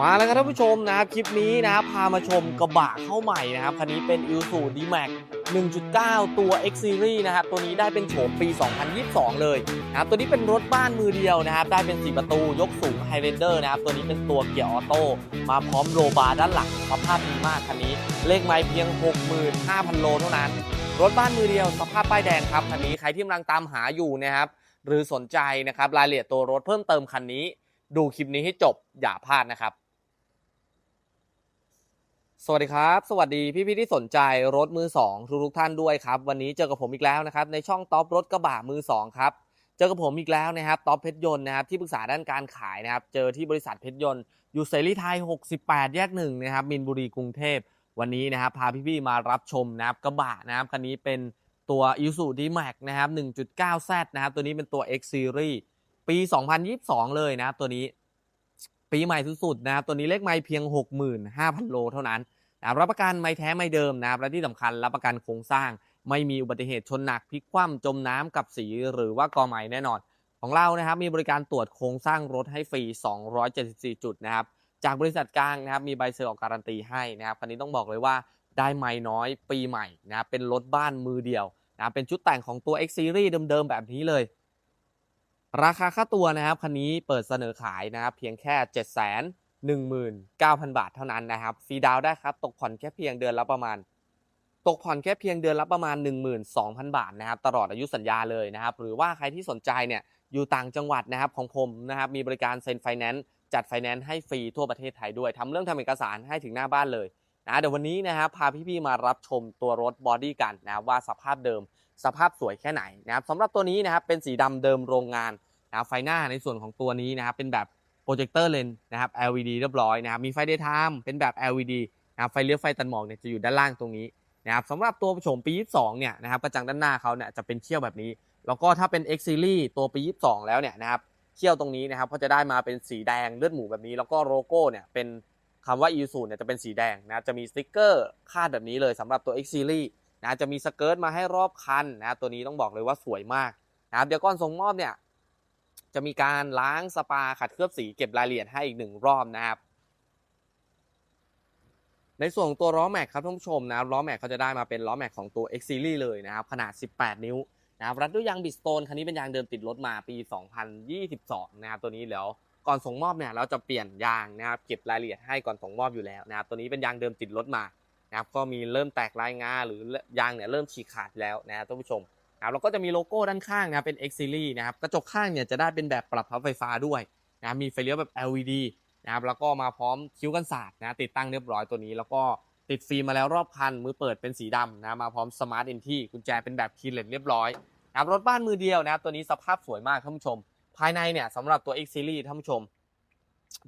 มาแล้วครับท่านผู้ชมนะครับคลิปนี้นะครับพามาชมกระบะเข้าใหม่นะครับคันนี้เป็น i s u d m a x 1.9 ตัว X Series นะครับตัวนี้ได้เป็นโฉมปี 2022 เลยนะครับตัวนี้เป็นรถบ้านมือเดียวนะครับได้เป็น 4 ประตูยกสูง Highlander นะครับตัวนี้เป็นตัวเกียร์ออโต้มาพร้อมโลบาร์ด้านหลังสภาพดีมากคันนี้ เลขไม้เพียง 65,000 โลเท่านั้น รถบ้านมือเดียวสภาพป้ายแดงครับคันนี้ใครที่กำลังตามหาอยู่นะครับหรือสนใจนะครับรายละเอียดตัวรถเพิ่มเติมคันนี้ ดูคลิปนี้ให้จบอย่าพลาดนะครับ สวัสดีครับ สวัสดีพี่ๆที่สนใจรถมือ 2 ทุกทุกท่านด้วยครับ วันนี้เจอกับผมอีกแล้วนะครับ ในช่องท็อปรถกระบะมือ 2 ครับ เจอกับผมอีกแล้วนะครับท็อปเพชรยนต์นะครับที่ปรึกษาด้านการขายนะครับ เจอที่บริษัทเพชรยนต์อยู่เสรีไทย 68 แยกหนึ่งนะครับมินบุรีกรุงเทพ วันนี้นะครับ พาพี่ๆมารับชมนะครับกระบะนะครับคันนี้เป็นตัว i s u d m a x นะครับ 1.9Z นะครับตัวนี้เป็นตัว X Series ปี 2022 เลยนะครับตัวนี้ปีใหม่สุดๆนะครับตัวนี้เลขไม่เพียง 65,000 โลเท่านั้น นะครับรับประกันไม่แท้ไม่เดิมนะครับและที่สำคัญรับประกันโครงสร้าง ไม่มีอุบัติเหตุชนหนักพลิกคว่ำจมน้ำกับสีหรือว่ากอใหม่แน่นอน ของเรานะครับมีบริการตรวจโครงสร้างรถให้ฟรี 274 จุดนะครับจากบริษัทกลางนะครับมีใบเซอร์ออกการันตีให้นะครับคันนี้ต้องบอกเลยว่าได้ไม่น้อยปีใหม่นะครับเป็นรถบ้านมือเดียวนะครับเป็นชุดแต่งของตัว X Series เดิมๆ แบบนี้เลย ราคาค่าตัวนะครับคันนี้เปิดเสนอขายนะครับเพียงแค่7 1 9 0 0 0 บาทเท่านั้นนะครับฟรีดาวน์ได้ครับ ตกผ่อนแค่เพียงเดือนละประมาณ ตกผ่อนแค่เพียงเดือนละประมาณ 12,000 บาทนะครับ ตลอดอายุสัญญาเลยนะครับ หรือว่าใครที่สนใจเนี่ยอยู่ต่างจังหวัดนะครับของผมนะครับ มีบริการเซ็นไฟแนนซ์จัดไฟแนนซ์ให้ฟรีทั่วประเทศไทยด้วยทำเรื่องทำเอกสารให้ถึงหน้าบ้านเลยนะเดี๋ยววันนี้นะครับพาพี่ๆมารับชมตัวรถบอดี้กันนะว่าสภาพเดิม สภาพสวยแค่ไหนนะครับสำหรับตัวนี้นะครับเป็นสีดำเดิมโรงงานนะไฟหน้าในส่วนของตัวนี้นะครับเป็นแบบ โปรเจคเตอร์เลนนะครับ LED เรียบร้อยนะครับ มีไฟ daytime เป็นแบบ LED นะครับ ไฟเลี้ยวไฟตัดหมอกเนี่ยจะอยู่ด้านล่างตรงนี้นะครับสำหรับตัวโฉมปี 22 เนี่ยนะครับ กระจังด้านหน้าเขาเนี่ยจะเป็นเขี้ยวแบบนี้ แล้วก็ถ้าเป็น X Series ตัวปี 22 แล้วเนี่ยนะครับ เขี้ยวตรงนี้นะครับก็จะได้มาเป็นสีแดงเลือดหมูแบบนี้ แล้วก็โลโก้เนี่ยเป็นคำว่า i s u เนี่ยจะเป็นสีแดงนะ จะมีสติ๊กเกอร์คาดแบบนี้เลยสำหรับตัว X Series นะ จะมีสเกิร์ตมาให้รอบคันนะ ตัวนี้ต้องบอกเลยว่าสวยมากนะครับเดี๋ยวก่อนส่งมอบเนี่ย จะมีการล้างสปาขัดเคลือบสีเก็บรายละเอียดให้อีกหนึ่งรอบนะครับ ในส่วนของตัวล้อแม็กครับท่านผู้ชมนะครับล้อแม็กเขาจะได้มาเป็นล้อแม็กของตัว X Series เลยนะครับ ขนาด 18 นิ้วนะครับรัดด้วยยางบิสโตนคันนี้เป็นยางเดิมติดรถมาปี 2022 นะครับตัวนี้แล้วก่อนส่งมอบเนี่ยเราจะเปลี่ยนยางนะครับเก็บรายละเอียดให้ก่อนส่งมอบอยู่แล้วนะครับตัวนี้เป็นยางเดิมติดรถมานะครับก็มีเริ่มแตกลายงาหรือยางเนี่ยเริ่มฉีกขาดแล้วนะครับท่านผู้ชม ครับแล้วก็จะมีโลโก้ด้านข้างนะครับเป็น X Series นะครับกระจกข้างเนี่ยจะได้เป็นแบบปรับพับไฟฟ้าด้วยนะมีไฟเลี้ยวแบบ LED นะครับแล้วก็มาพร้อมคิ้วกันศาสตร์นะติดตั้งเรียบร้อยตัวนี้ แล้วก็ติดฟิล์มมาแล้วรอบคันมือเปิดเป็นสีดำนะมาพร้อมสมาร์ท e อนที่กุญแจเป็นแบบคีย์เลสเรียบร้อยนะครับรถบ้านมือเดียวนะครับตัวนี้สภาพสวยมากท่านผู้ชม ภายในเนี่ยสำหรับตัว X Series ท่านผู้ชม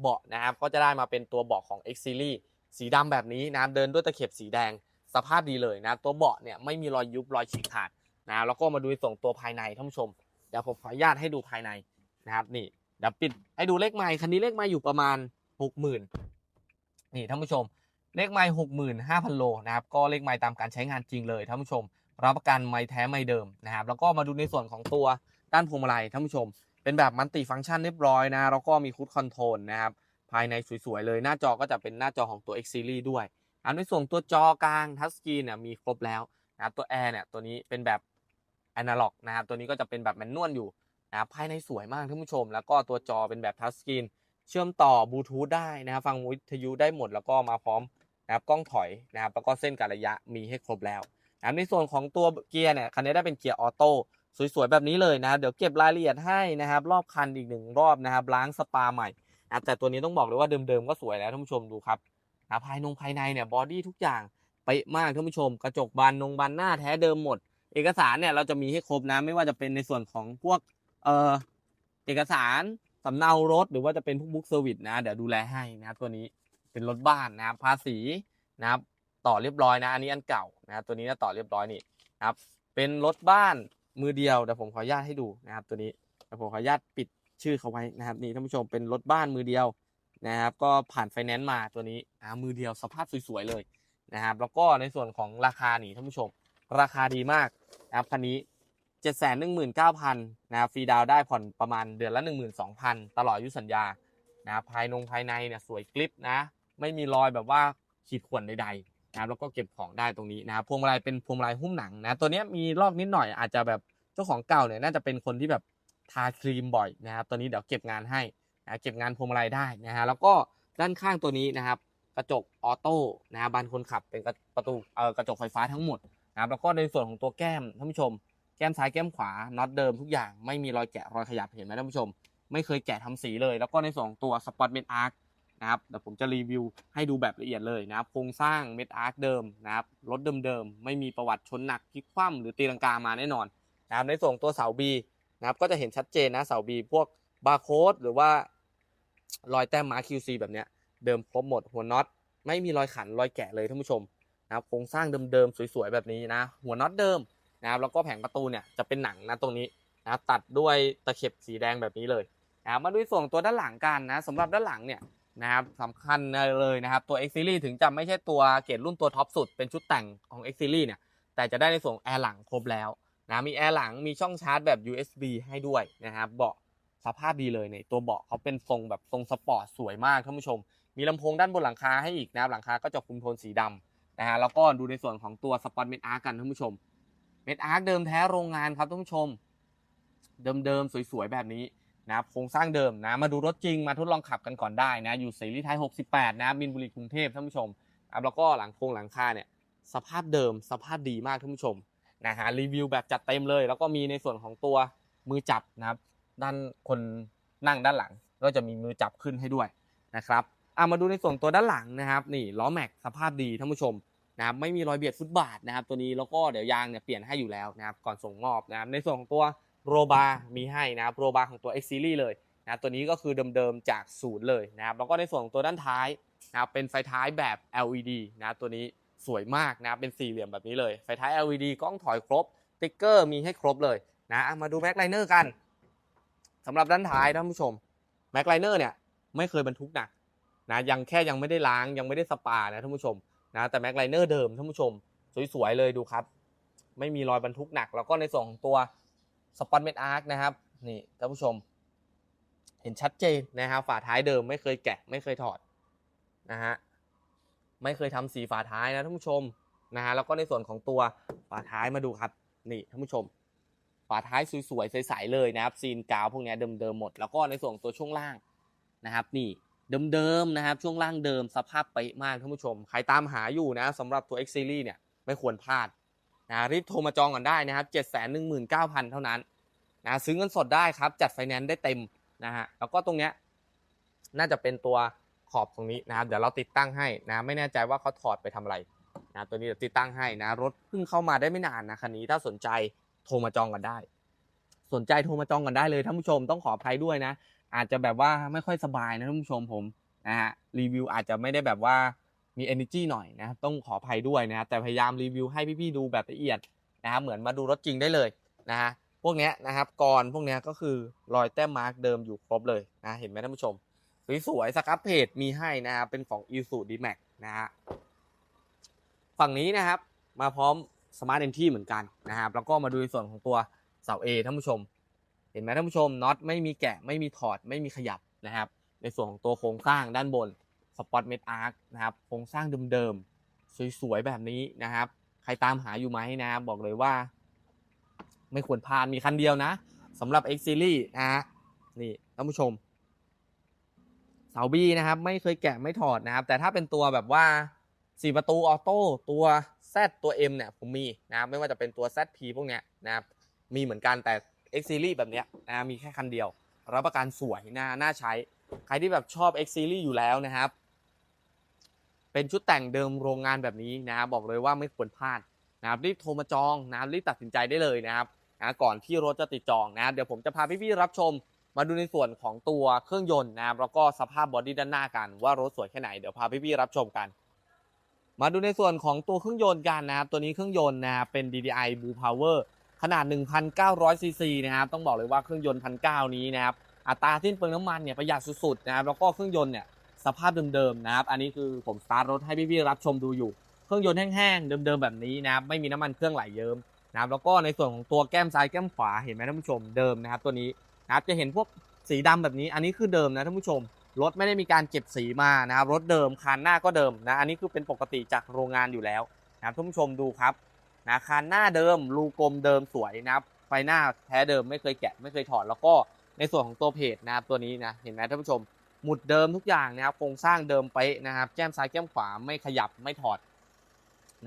เบาะนะครับก็จะได้มาเป็นตัวเบาะของ X Series สีดำแบบนี้นะเดินด้วยตะเข็บสีแดงสภาพดีเลยนะตัวเบาะเนี่ยไม่มีรอยยุบรอยฉีกขาด นะแล้วก็มาดูส่วนตัวภายในท่านผู้ชมเดี๋ยวผมขออนุญาตให้ดูภายในนะครับ นี่เดี๋ยวปิดให้ดูเลขไม้คันนี้เลขไม้อยู่ประมาณหกหมื่นนี่ท่านผู้ชม เลขไม้หกหมื่นห้าพันโลนะครับก็เลขไม้ตามการใช้งานจริงเลยท่านผู้ชม รับประกันไม้แท้ไม้เดิมนะครับ แล้วก็มาดูในส่วนของตัวด้านพวงมาลัยท่านผู้ชม เป็นแบบมัลติฟังก์ชันเรียบร้อยนะแล้วก็มีคูดคอนโทรลนะครับภายในสวยๆเลยหน้าจอก็จะเป็นหน้าจอของตัว X Series ด้วยอันในส่วนตัวจอกลางทัชสกรีนเนี่ยมีครบแล้วนะตัวแอร์เนี่ยตัวนี้เป็นแบบ อนาล็อกนะครับตัวนี้ก็จะเป็นแบบแมนนวลอยู่นะครับภายในสวยมากท่านผู้ชม แล้วก็ตัวจอเป็นแบบทัชสกรีนเชื่อมต่อบลูทูธได้นะครับฟังวิทยุได้หมดแล้วก็มาพร้อมนะครับกล้องถอยนะครับแล้วก็เส้นการระยะมีให้ครบแล้วนะในส่วนของตัวเกียร์เนี่ยคันนี้ได้เป็นเกียร์ออโต้สวยๆแบบนี้เลยนะเดี๋ยวเก็บรายละเอียดให้นะครับรอบคันอีกหนึ่งรอบนะครับล้างสปาใหม่นะแต่ตัวนี้ต้องบอกเลยว่าเดิมๆก็สวยแล้วท่านผู้ชมดูครับนะภายนงภายในเนี่ยบอดี้ทุกอย่างเป๊ะมากท่านผู้ชม กระจกบานนงบานหน้าแท้เดิมหมด เอกสารเนี่ยเราจะมีให้ครบนะไม่ว่าจะเป็นในส่วนของพวกเออเอกสารสำเนารถหรือว่าจะเป็นพวกบุ๊กเซอร์วิสนะ เดี๋ยวดูแลให้นะครับตัวนี้เป็นรถบ้านนะครับภาษีนะครับ ต่อเรียบร้อยนะ อันนี้อันเก่านะครับตัวนี้ต่อเรียบร้อยนี่นะครับ เป็นรถบ้านมือเดียวเดี๋ยวผมขออนุญาตให้ดูนะครับ ตัวนี้เดี๋ยวผมขออนุญาตปิดชื่อเขาไว้นะครับ นี่ท่านผู้ชมเป็นรถบ้านมือเดียวนะครับ ก็ผ่านไฟแนนซ์มาตัวนี้อ่ามือเดียวสภาพสวยๆเลยนะครับ แล้วก็ในส่วนของราคานี่ท่านผู้ชม ราคาดีมากนะครับคันนี้ 7 1 9 0 0 0นะครับฟรีดาวได้ผ่อนประมาณเดือนละ 12,000 ตลอดอายุสัญญานะครับภายนงภายในเนี่ยสวยกริบนะ ไม่มีรอยแบบว่าขีดข่วนใดๆนะครับแล้วก็เก็บของได้ตรงนี้นะครับพวงมาลัยเป็นพวงมาลัยหุ้มหนังนะตัวนี้มีลอกนิดหน่อยอาจจะแบบเจ้าของเก่าเนี่ยน่าจะเป็นคนที่แบบทาครีมบ่อยนะครับตัวนี้เดี๋ยวเก็บงานให้นะเก็บงานพวงมาลัยได้นะฮะแล้วก็ด้านข้างตัวนี้นะครับ กระจกออโต้นะครับบานคนขับเป็นประตูเอ่อกระจกไฟฟ้าทั้งหมด นะครับแล้วก็ในส่วนของตัวแก้มท่านผู้ชม แก้มซ้ายแก้มขวาน็อตเดิมทุกอย่างไม่มีรอยแกะรอยขยับเห็นไหมท่านผู้ชม ไม่เคยแกะทำสีเลย แล้วก็ในส่วนของตัวสปอตเมดอาร์คนะครับเดี๋ยวผมจะรีวิวให้ดูแบบละเอียดเลยนะครับโครงสร้างเมดอาร์คเดิมนะครับรถเดิมๆไม่มีประวัติชนหนักพลิกคว่ำหรือตีลังกามาแน่นอนนะครับในส่วนของตัวเสาบีนะครับก็จะเห็นชัดเจนนะเสาบีพวกบาร์โค้ดหรือว่ารอยแต้มมาร์ค QC แบบเนี้ยเดิมครบหมดหัวน็อตไม่มีรอยขันรอยแกะเลยท่านผู้ชม นะครับโครงสร้างเดิมๆสวยๆแบบนี้นะ หัวน็อตเดิมนะครับแล้วก็แผงประตูเนี่ยจะเป็นหนังนะตรงนี้นะครับตัดด้วยตะเข็บสีแดงแบบนี้เลยนะครับมาดูส่วนตัวด้านหลังกันนะสำหรับด้านหลังเนี่ยนะครับสำคัญเลยนะครับ ตัว X Series ถึงจะไม่ใช่ตัวเกรดรุ่นตัวท็อปสุด เป็นชุดแต่งของ X Series เนี่ยแต่จะได้ในส่วนแอร์หลังครบแล้วนะมีแอร์หลังมีช่องชาร์จแบบ USB ให้ด้วยนะครับเบาะสภาพดีเลยเนี่ยตัวเบาะเขาเป็นทรงแบบทรงสปอร์ตสวยมากท่านผู้ชม มีลำโพงด้านบนหลังคาให้อีกนะครับหลังคาก็จะคุมโทนสีดำ นะฮะแล้วก็ดูในส่วนของตัวสปอตเมดอาร์กันท่านผู้ชมเมดอาร์เดิมแท้โรงงานครับท่านผู้ชม เดิมๆสวยๆแบบนี้นะโครงสร้างเดิมนะมาดูรถจริงมาทดลองขับกันก่อนได้นะอยู่เสรีไทย68 นะมินบุรีกรุงเทพท่านผู้ชมแล้วก็หลังโครงหลังคาเนี่ยสภาพเดิมสภาพดีมากท่านผู้ชมนะฮะรีวิวแบบจัดเต็มเลย แล้วก็มีในส่วนของตัวมือจับนะครับ ด้านคนนั่งด้านหลัง ก็จะมีมือจับขึ้นให้ด้วยนะครับ อะมาดูในส่วนตัวด้านหลังนะครับนี่ล้อแม็กสภาพดีท่านผู้ชมนะครับไม่มีรอยเบียดฟุตบาทนะครับตัวนี้แล้วก็เดี๋ยวยางเนี่ยเปลี่ยนให้อยู่แล้วนะครับก่อนส่งมอบนะครับในส่วนของตัวโรบามีให้นะครับโรบาของตัว X Series เลยนะตัวนี้ก็คือเดิมๆจากศูนย์เลยนะครับแล้วก็ในส่วนของตัวด้านท้ายนะครับเป็นไฟท้ายแบบ LED นะตัวนี้สวยมากนะครับเป็นสี่เหลี่ยมแบบนี้เลยไฟท้าย LED กล้องถอยครบติ๊กเกอร์มีให้ครบเลยนะอะมาดูแม็กไลเนอร์กันสำหรับด้านท้ายท่านผู้ชมแม็กไลเนอร์เนี่ยไม่เคยบรรทุกหนัก นะยังแค่ยังไม่ได้ล้างยังไม่ได้สปานะท่านผู้ชมนะแต่แม็กไลเนอร์เดิมท่านผู้ชม สวยๆเลยดูครับ ไม่มีรอยบรรทุกหนัก แล้วก็ในส่วนของตัวสปอนเมดอาร์คนะครับนี่ท่านผู้ชม เห็นชัดเจนนะครับฝาท้ายเดิมไม่เคยแกะไม่เคยถอดนะฮะไม่เคยทำสีฝาท้ายนะท่านผู้ชมนะฮะแล้วก็ในส่วนของตัวฝาท้ายมาดูครับนี่ท่านผู้ชม ฝาท้ายสวยๆใสๆเลยนะครับซีนกาวพวกนี้เดิมๆหมด แล้วก็ในส่วนของตัวช่วงล่างนะครับ นี่ เดิมๆนะครับ ช่วงล่างเดิมสภาพเป๊ะมากท่านผู้ชม ใครตามหาอยู่นะสำหรับตัว X Series เนี่ยไม่ควรพลาดนะรีบโทรมาจองก่อนได้นะครับ 7 1 9 0 0 0 เท่านั้นนะซื้อเงินสดได้ครับ จัดไฟแนนซ์ได้เต็มนะฮะแล้วก็ตรงเนี้ยน่าจะเป็นตัวขอบตรงนี้นะครับเดี๋ยวเราติดตั้งให้นะไม่แน่ใจว่าเขาถอดไปทำอะไรนะตัวนี้เดี๋ยวติดตั้งให้นะรถเพิ่งเข้ามาได้ไม่นานนะคันนี้ถ้าสนใจโทรมาจองกันได้ สนใจโทรมาจองกันได้เลยท่านผู้ชมต้องขออภัยด้วยนะ อาจจะแบบว่าไม่ค่อยสบายนะท่านผู้ชมผมนะฮะรีวิวอาจจะไม่ได้แบบว่ามี energy หน่อยนะต้องขออภัยด้วยนะแต่พยายามรีวิวให้พี่ๆดูแบบละเอียดนะครับเหมือนมาดูรถจริงได้เลยนะฮะพวกเนี้ยนะครับก่อนพวกเนี้ยก็คือรอยแต้มมาร์กเดิมอยู่ครบเลยนะเห็นไหมท่านผู้ชมสวยๆสครับเพจมีให้นะครับเป็นของ i s u d m a x นะฮะฝั่งนี้นะครับมาพร้อม Smart Entry เหมือนกันนะครับแล้วก็มาดูในส่วนของตัวเสา A ท่านผู้ชม เห็นไหมท่านผู้ชมน็อตไม่มีแกะไม่มีถอดไม่มีขยับนะครับ ในส่วนของตัวโครงสร้างด้านบนสปอตเมดอาร์คนะครับโครงสร้างเดิมๆสวยๆแบบนี้นะครับ ใครตามหาอยู่ไหมนะครับบอกเลยว่า ไม่ควรพลาดมีคันเดียวนะสำหรับ X Series นะฮะนี่ท่านผู้ชมเสาบีนะครับ ไม่เคยแกะไม่ถอดนะครับ แต่ถ้าเป็นตัวแบบว่า4ประตูออโต้ตัว Z ตัว M เนี่ยผมมีนะครับไม่ว่าจะเป็นตัว ZP พวกเนี้ยนะครับมีเหมือนกันแต่ X Series แบบเนี้ยนะมีแค่คันเดียว รับประกันสวยน่าน่าใช้ ใครที่แบบชอบ X Series อยู่แล้วนะครับ เป็นชุดแต่งเดิมโรงงานแบบนี้นะครับบอกเลยว่าไม่ควรพลาดนะครับรีบโทรมาจองนะครับรีบตัดสินใจได้เลยนะครับนะก่อนที่รถจะติดจองนะครับเดี๋ยวผมจะพาพี่ๆรับชม มาดูในส่วนของตัวเครื่องยนต์นะครับแล้วก็สภาพบอดี้ด้านหน้ากัน ว่ารถสวยแค่ไหนเดี๋ยวพาพี่ๆรับชมกัน มาดูในส่วนของตัวเครื่องยนต์กันนะครับตัวนี้เครื่องยนต์นะครับเป็น DDI Blue Power ขนาด 1,900ซีซีนะครับต้องบอกเลยว่าเครื่องยนต์1,900นี้นะครับอัตราสิ้นเปลืองน้ำมันเนี่ยประหยัดสุดๆนะครับแล้วก็เครื่องยนต์เนี่ยสภาพเดิมๆนะครับ อันนี้คือผมสตาร์ทรถให้พี่ๆรับชมดูอยู่ เครื่องยนต์แห้งๆเดิมๆแบบนี้นะครับไม่มีน้ำมันเครื่องไหลเยิ้มนะครับแล้วก็ในส่วนของตัวแก้มซ้ายแก้มขวาเห็นไหมท่านผู้ชมเดิมนะครับ ตัวนี้นะครับจะเห็นพวกสีดำแบบนี้ อันนี้คือเดิมนะท่านผู้ชมรถไม่ได้มีการเก็บสีมานะครับรถเดิมคันหน้าก็เดิมนะอันนี้คือเป็นปกติจากโรงงานอยู่แล้วนะครับท่านผู้ชมดูครับ นะคันหน้าเดิมรูกลมเดิมสวยนะครับไฟหน้าแท้เดิมไม่เคยแกะไม่เคยถอด แล้วก็ในส่วนของตัวเพจนะครับตัวนี้นะเห็นไหมท่านผู้ชมหมุดเดิมทุกอย่างนะครับโครงสร้างเดิมเป๊ะนะครับแก้มซ้ายแก้มขวาไม่ขยับไม่ถอด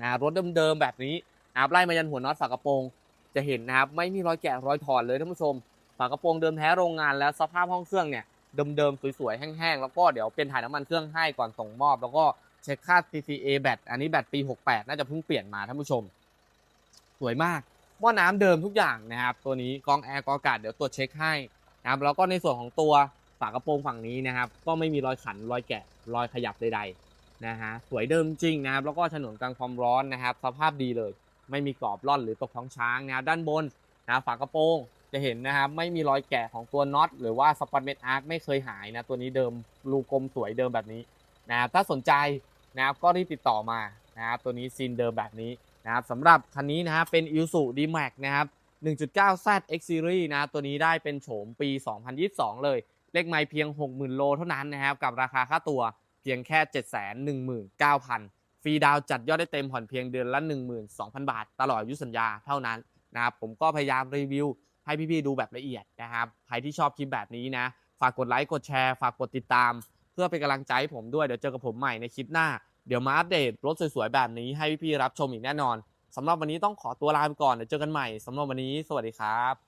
นะครับรถเดิมๆแบบนี้นะครับไล่มายันหัวน็อตฝากระโปรงจะเห็นนะครับไม่มีรอยแกะรอยถอดเลยท่านผู้ชมฝากระโปรงเดิมแท้โรงงานแล้วสภาพห้องเครื่องเนี่ยเดิมๆสวยๆแห้งๆแล้วก็เดี๋ยวเป็นถ่ายน้ำมันเครื่องให้ก่อนส่งมอบ แล้วก็เช็คค่า CCA แบตอันนี้แบตปี 68 น่าจะเพิ่งเปลี่ยนมาท่านผู้ชม สวยมากหม้อน้ำเดิมทุกอย่างนะครับ ตัวนี้กองแอร์กองอากาศเดี๋ยวตรวจเช็คให้นะครับแล้วก็ในส่วนของตัวฝากระโปรงฝั่งนี้นะครับ ก็ไม่มีรอยขันรอยแกะรอยขยับใดๆนะฮะสวยเดิมจริงนะครับ แล้วก็ฉนวนกลางความร้อนนะครับ สภาพดีเลย ไม่มีกรอบร่อนหรือตกท้องช้างนะด้านบนนะฝากระโปรงจะเห็นนะครับไม่มีรอยแกะของตัวน็อตหรือว่าสปอตเมทอาร์คไม่เคยหายนะตัวนี้เดิมรูกลมสวยเดิมแบบนี้นะครับถ้าสนใจนะครับก็รีบติดต่อมานะครับตัวนี้ซีนเดิมแบบนี้ นะครับสำหรับคันนี้นะครับเป็น i s u d m a x นะครับ 1.9 Z X Series นะตัวนี้ได้เป็นโฉมปี 2022 เลย เลขไมล์เพียง 60,000 โลเท่านั้นนะครับ กับราคาค่าตัวเพียงแค่ 719,000 ฟรีดาวจัดยอดได้เต็มผ่อนเพียงเดือนละ 12,000 บาท ตลอดอายุสัญญาเท่านั้นนะครับผมก็พยายามรีวิวให้พี่ๆดูแบบละเอียดนะครับใครที่ชอบคลิปแบบนี้นะ ฝากกดไลค์กดแชร์ ฝากกดติดตาม เพื่อเป็นกำลังใจให้ผมด้วยเดี๋ยวเจอกับผมใหม่ในคลิปหน้า เดี๋ยวมาอัปเดตรถสวยๆแบบนี้ให้พี่ๆรับชมอีกแน่นอนสำหรับวันนี้ต้องขอตัวลาไปก่อนเดี๋ยวเจอกันใหม่สำหรับวันนี้สวัสดีครับ